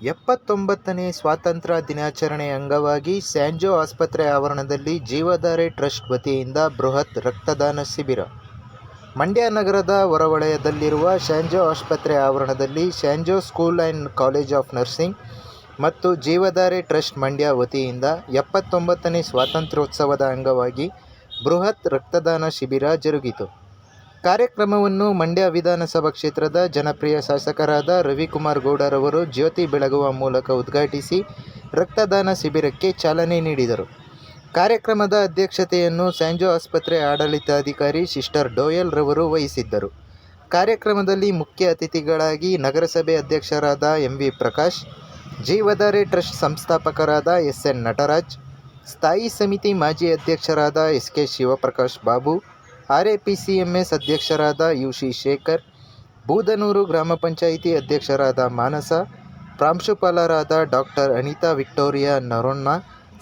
ಎಪ್ಪತ್ತೊಂಬತ್ತನೇ ಸ್ವಾತಂತ್ರ್ಯ ದಿನಾಚರಣೆ ಅಂಗವಾಗಿ ಸ್ಯಾಂಜೋ ಆಸ್ಪತ್ರೆ ಆವರಣದಲ್ಲಿ ಜೀವಧಾರೆ ಟ್ರಸ್ಟ್ ವತಿಯಿಂದ ಬೃಹತ್ ರಕ್ತದಾನ ಶಿಬಿರ. ಮಂಡ್ಯ ನಗರದ ಹೊರವಲಯದಲ್ಲಿರುವ ಸ್ಯಾಂಜೋ ಆಸ್ಪತ್ರೆ ಆವರಣದಲ್ಲಿ Sanjo school and college of nursing ಮತ್ತು ಜೀವಧಾರೆ ಟ್ರಸ್ಟ್ ಮಂಡ್ಯ ವತಿಯಿಂದ ಎಪ್ಪತ್ತೊಂಬತ್ತನೇ ಸ್ವಾತಂತ್ರ್ಯೋತ್ಸವದ ಅಂಗವಾಗಿ ಬೃಹತ್ ರಕ್ತದಾನ ಶಿಬಿರ ಜರುಗಿತು. ಕಾರ್ಯಕ್ರಮವನ್ನು ಮಂಡ್ಯ ವಿಧಾನಸಭಾ ಕ್ಷೇತ್ರದ ಜನಪ್ರಿಯ ಶಾಸಕರಾದ ರವಿಕುಮಾರ್ ಗೌಡರವರು ಜ್ಯೋತಿ ಬೆಳಗುವ ಮೂಲಕ ಉದ್ಘಾಟಿಸಿ ರಕ್ತದಾನ ಶಿಬಿರಕ್ಕೆ ಚಾಲನೆ ನೀಡಿದರು. ಕಾರ್ಯಕ್ರಮದ ಅಧ್ಯಕ್ಷತೆಯನ್ನು ಸ್ಯಾಂಜೋ ಆಸ್ಪತ್ರೆ ಆಡಳಿತಾಧಿಕಾರಿ ಸಿಸ್ಟರ್ ಡೋಯಲ್ ರವರು ವಹಿಸಿದ್ದರು. ಕಾರ್ಯಕ್ರಮದಲ್ಲಿ ಮುಖ್ಯ ಅತಿಥಿಗಳಾಗಿ ನಗರಸಭೆ ಅಧ್ಯಕ್ಷರಾದ M V Prakash Jeevadhare trust ಸಂಸ್ಥಾಪಕರಾದ ಎಸ್ ಎನ್ ನಟರಾಜ್, ಸ್ಥಾಯಿ ಸಮಿತಿ ಮಾಜಿ ಅಧ್ಯಕ್ಷರಾದ S K Shivaprakash Babu R A P C M S ಅಧ್ಯಕ್ಷರಾದ ಯುಶಿ ಶೇಖರ್, ಬೂದನೂರು ಗ್ರಾಮ ಪಂಚಾಯಿತಿ ಅಧ್ಯಕ್ಷರಾದ ಮಾನಸ, ಪ್ರಾಂಶುಪಾಲರಾದ ಡಾಕ್ಟರ್ ಅನಿತಾ ವಿಕ್ಟೋರಿಯಾ ನರೋಣ್ಣ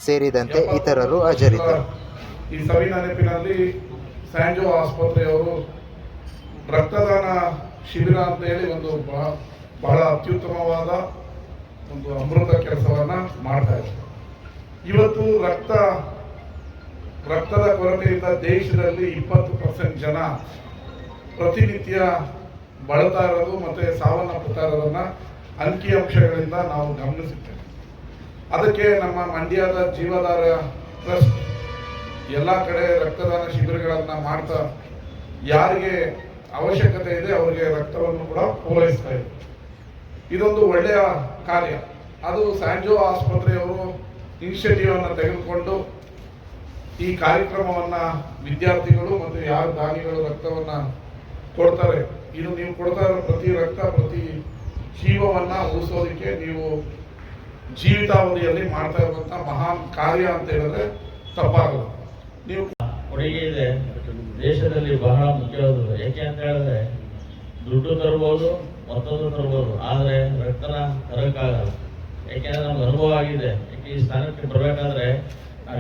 ಸೇರಿದಂತೆ ಇತರರು ಹಾಜರಿದ್ದರು. ಈ ಸವಿ ನೆನಪಿನಲ್ಲಿ ಸ್ಯಾಂಜೋ ಆಸ್ಪತ್ರೆಯವರು ರಕ್ತದಾನ ಶಿಬಿರ ಅಂತ ಹೇಳಿ ಒಂದು ಬಹಳ ಅತ್ಯುತ್ತಮವಾದ ಒಂದು ಅಮೃತ ಕೆಲಸವನ್ನು ಮಾಡ್ತಾ ಇದ್ದಾರೆ ಇವತ್ತು ರಕ್ತ ರಕ್ತದ ಕೊರತೆಯಿಂದ ದೇಶದಲ್ಲಿ ಇಪ್ಪತ್ತು ಪರ್ಸೆಂಟ್ ಜನ ಪ್ರತಿನಿತ್ಯ ಬಳತಾ ಇರೋದು ಮತ್ತೆ ಸಾವನ್ನಪ್ಪುತ್ತಾ ಇರೋದನ್ನ ಅಂಕಿಅಂಶಗಳಿಂದ ನಾವು ಗಮನಿಸುತ್ತೇವೆ. ಅದಕ್ಕೆ ನಮ್ಮ ಮಂಡ್ಯದ ಜೀವಧಾರ ಟ್ರಸ್ಟ್ ಎಲ್ಲ ಕಡೆ ರಕ್ತದಾನ ಶಿಬಿರಗಳನ್ನು ಮಾಡ್ತಾ ಯಾರಿಗೆ ಅವಶ್ಯಕತೆ ಇದೆ ಅವರಿಗೆ ರಕ್ತವನ್ನು ಕೂಡ ಪೂರೈಸ್ತಾ ಇದೆ. ಇದೊಂದು ಒಳ್ಳೆಯ ಕಾರ್ಯ. ಅದು ಸ್ಯಾಂಜೋ ಆಸ್ಪತ್ರೆಯವರು ಇನಿಷಿಯೇಟಿವ್ ಅನ್ನು ತೆಗೆದುಕೊಂಡು ಈ ಕಾರ್ಯಕ್ರಮವನ್ನ ವಿದ್ಯಾರ್ಥಿಗಳು ಮತ್ತು ಯಾರು ದಾನಿಗಳು ರಕ್ತವನ್ನ ಕೊಡ್ತಾರೆ, ಇದು ನೀವು ಕೊಡ್ತಾ ಇರೋ ಪ್ರತಿ ರಕ್ತ, ಪ್ರತಿ ಜೀವವನ್ನ ಉಳಿಸೋದಕ್ಕೆ ನೀವು ಜೀವಿತಾವಧಿಯಲ್ಲಿ ಮಾಡ್ತಾ ಇರುವಂತ ಮಹಾನ್ ಕಾರ್ಯ ಅಂತ ಹೇಳಿದ್ರೆ ತಪ್ಪಾಗಲ್ಲ. ನೀವು ಕೊಡುಗೆ ಇದೆ. ದೇಶದಲ್ಲಿ ಬಹಳ ಮುಖ್ಯವಾದದ್ದು. ಯಾಕೆ ಅಂತ ಹೇಳಿದ್ರೆ ದುಡ್ಡು ತರ್ಬೋದು ಮತ್ತೊಂದು ತರ್ಬೋದು, ಆದರೆ ರಕ್ತನ ತರಕ್ಕಾಗಲ್ಲ. ಯಾಕೆಂದ್ರೆ ನಮ್ಗೆ ಅನುಭವ ಆಗಿದೆ. ಈ ಸ್ಥಾನಕ್ಕೆ ಬರಬೇಕಾದ್ರೆ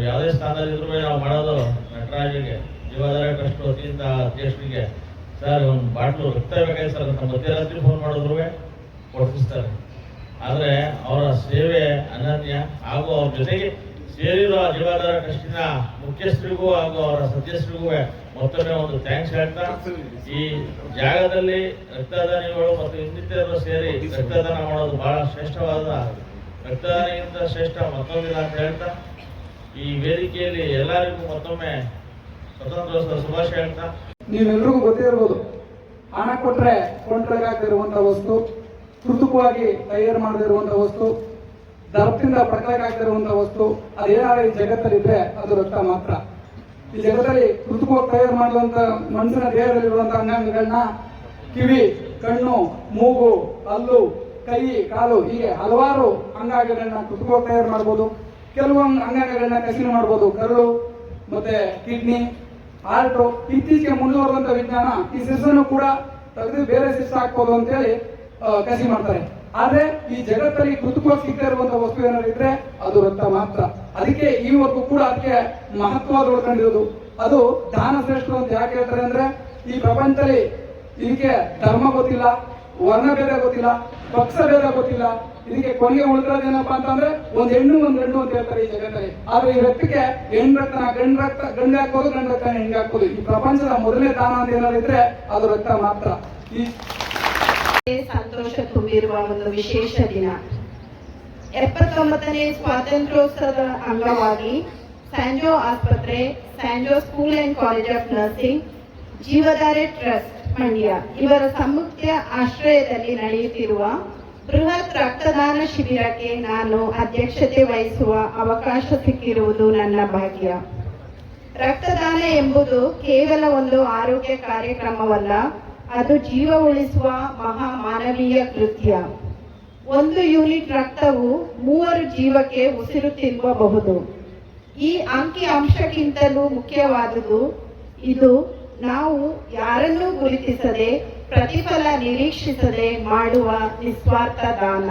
ನಾವು ಸ್ಥಾನದಲ್ಲಿ ಇದ್ರೂ ನಾವು ಮಾಡೋದು ನಟರಾಜಿಗೆ, ಜೀವಾಧಾರ ಟ್ರಸ್ಟ್ ವತಿಯಿಂದ ಅಧ್ಯಕ್ಷರಿಗೆ ಸರ್, ಒಂದು ಬಾಟ್ಲು ರಕ್ತ ಬೇಕಾಗಿ ಸರ್ ಅಂತ ಮಧ್ಯರಾತ್ರಿ ಫೋನ್ ಮಾಡಿದ್ರು ಕೊಡಿಸ್ತಾರೆ ಆದರೆ ಅವರ ಸೇವೆ ಅನನ್ಯ. ಹಾಗೂ ಅವ್ರ ಜೊತೆಗೆ ಸೇರಿರೋ ಜೀವಾಧಾರ ಟ್ರಸ್ಟಿನ ಮುಖ್ಯಸ್ಥರಿಗೂ ಹಾಗೂ ಅವರ ಸದಸ್ಯರಿಗೂ ಮತ್ತೊಮ್ಮೆ ಒಂದು ಥ್ಯಾಂಕ್ಸ್ ಹೇಳ್ತಾ, ಈ ಜಾಗದಲ್ಲಿ ರಕ್ತದಾನಿಗಳು ಮತ್ತು ಇನ್ನಿತರರು ಸೇರಿ ರಕ್ತದಾನ ಮಾಡೋದು ಬಹಳ ಶ್ರೇಷ್ಠವಾದ, ರಕ್ತದಾನಿಗಿಂತ ಶ್ರೇಷ್ಠ ಮತ್ತೊಂದಿಲ್ಲ ಅಂತ ಹೇಳ್ತಾ ಈ ವೇದಿಕೆಯಲ್ಲಿ ಎಲ್ಲರಿಗೂ ಮತ್ತೊಮ್ಮೆ ಸ್ವತಂತ್ರೋತ್ಸವ ಶುಭಾಶಯ ಹೇಳ್ತಾ. ನೀವೆಲ್ರಿಗೂ ಗೊತ್ತೇ ಇರ್ಬೋದು, ಹಣ ಕೊಟ್ರೆ ಕೊಂಡ್ರಗಾಗ್ತಿರುವಂತ ವಸ್ತು ಕೃತಕವಾಗಿ ತಯಾರು ಮಾಡದಿರುವಂತ ವಸ್ತು ದರದಿಂದ ಪಡ್ಕಲಾಗ್ತಿರುವಂತ ವಸ್ತು ಅದೇನಾದ್ರೆ ಈ ಜಗತ್ತಲ್ಲಿದ್ರೆ ಅದು ರಕ್ತ ಮಾತ್ರ. ಈ ಜಗತ್ತಲ್ಲಿ ಕೃತಕವಾಗಿ ತಯಾರು ಮಾಡುವಂತ ಮನುಷ್ಯನ ದೇಹದಲ್ಲಿರುವಂತ ಅಂಗಾಂಗಗಳನ್ನ ಕಿವಿ, ಕಣ್ಣು, ಮೂಗು, ಹಲ್ಲು, ಕೈ, ಕಾಲು, ಹೀಗೆ ಹಲವಾರು ಅಂಗಾಂಗಗಳನ್ನ ಕೃತಕವಾಗಿ ತಯಾರು ಮಾಡ್ಬೋದು. ಕೆಲವು ಅಂಗಾಂಗಗಳನ್ನ ಕಸಿನ ಮಾಡ್ಬೋದು. ಕರಳು, ಮತ್ತೆ ಕಿಡ್ನಿ ಹಾರ್ಟ್ ಇತ್ತೀಚೆಗೆ ಮುಂದುವರೆದಂತ ವಿಜ್ಞಾನ ಈ ಸಿಸ್ಟನ್ನು ಕೂಡ ತೆಗೆದು ಬೇರೆ ಸಿಸ್ಟ್ ಹಾಕ್ಬೋದು ಅಂತೇಳಿ ಕಸಿ ಮಾಡ್ತಾರೆ. ಆದ್ರೆ ಈ ಜಗತ್ತಲ್ಲಿ ಕೃತಕವಾಗಿ ಸಿಗ್ತಾ ಇರುವಂತ ವಸ್ತು ಏನಾದ್ರು ಇದ್ರೆ ಅದು ರಕ್ತ ಮಾತ್ರ. ಅದಕ್ಕೆ ಈವರೆಗೂ ಕೂಡ ಅದಕ್ಕೆ ಮಹತ್ವ ಉಳ್ಕೊಂಡಿರೋದು. ಅದು ದಾನ ಶ್ರೇಷ್ಠರು ಅಂತ ಯಾಕೆ ಹೇಳ್ತಾರೆ ಅಂದ್ರೆ ಈ ಪ್ರಪಂಚದಲ್ಲಿ ಇದಕ್ಕೆ ಧರ್ಮ ಗೊತ್ತಿಲ್ಲ ವರ್ಣ ಬೇರೆ ಗೊತ್ತಿಲ್ಲ ಪಕ್ಷ ಬೇರೆ ಗೊತ್ತಿಲ್ಲ. ಇದಕ್ಕೆ ಕೊನೆಗೆ ಉಳಿದ್ರದೇನಪ್ಪ ಅಂತಂದ್ರೆ ಒಂದ್ ಹೆಣ್ಣು ಒಂದ್ ಹೆಣ್ಣು ಅಂತ ಹೇಳ್ತಾರೆ ಈ ಜಗತ್ತಲ್ಲಿ. ಆದ್ರೆ ಈ ರಕ್ತಕ್ಕೆ ಹೆಣ್ಣು ರಕ್ತ ಗಂಡು ರಕ್ತ ಗಂಡು ಹಾಕೋದು, ಗಂಡು ರಕ್ತ ಹೆಣ್ಣು ಹಾಕೋದು? ಈ ಪ್ರಪಂಚದ ಮೊದಲನೇ ದಾನ ಅಂತ ಇದ್ರೆ ಅದು ರಕ್ತ ಮಾತ್ರ. ಈ ಸಂತೋಷ ತುಂಬಿರುವ ಒಂದು ವಿಶೇಷ ದಿನ. ಎಪ್ಪತ್ತೊಂಬತ್ತನೇ ಸ್ವಾತಂತ್ರ್ಯೋತ್ಸವದ ಅಂಗವಾಗಿ ಸ್ಯಾಂಜೋ ಆಸ್ಪತ್ರೆ, Sanjo school and college of nursing ಜೀವಧಾರೆ trust. Mandya ಇವರ ಸಂಯುಕ್ತ ಆಶ್ರಯದಲ್ಲಿ ನಡೆಯುತ್ತಿರುವ ಬೃಹತ್ ರಕ್ತದಾನ ಶಿಬಿರಕ್ಕೆ ನಾನು ಅಧ್ಯಕ್ಷತೆ ವಹಿಸುವ ಅವಕಾಶ ಸಿಕ್ಕಿರುವುದು ನನ್ನ ಭಾಗ್ಯ. ರಕ್ತದಾನ ಎಂಬುದು ಕೇವಲ ಒಂದು ಆರೋಗ್ಯ ಕಾರ್ಯಕ್ರಮವಲ್ಲ, ಅದು ಜೀವ ಉಳಿಸುವ ಮಹಾ ಮಾನವೀಯ ಕೃತ್ಯ. ಒಂದು ಯೂನಿಟ್ ರಕ್ತವು ಮೂವರು ಜೀವಕ್ಕೆ ಉಸಿರು ತಿನ್ನಬಹುದು ಈ ಅಂಕಿ ಅಂಶಕ್ಕಿಂತಲೂ ಮುಖ್ಯವಾದುದು ಇದು ನಾವು ಯಾರನ್ನೂ ಗುರುತಿಸದೆ ಪ್ರತಿಫಲ ನಿರೀಕ್ಷಿಸದೆ ಮಾಡುವ ನಿಸ್ವಾರ್ಥ ದಾನ.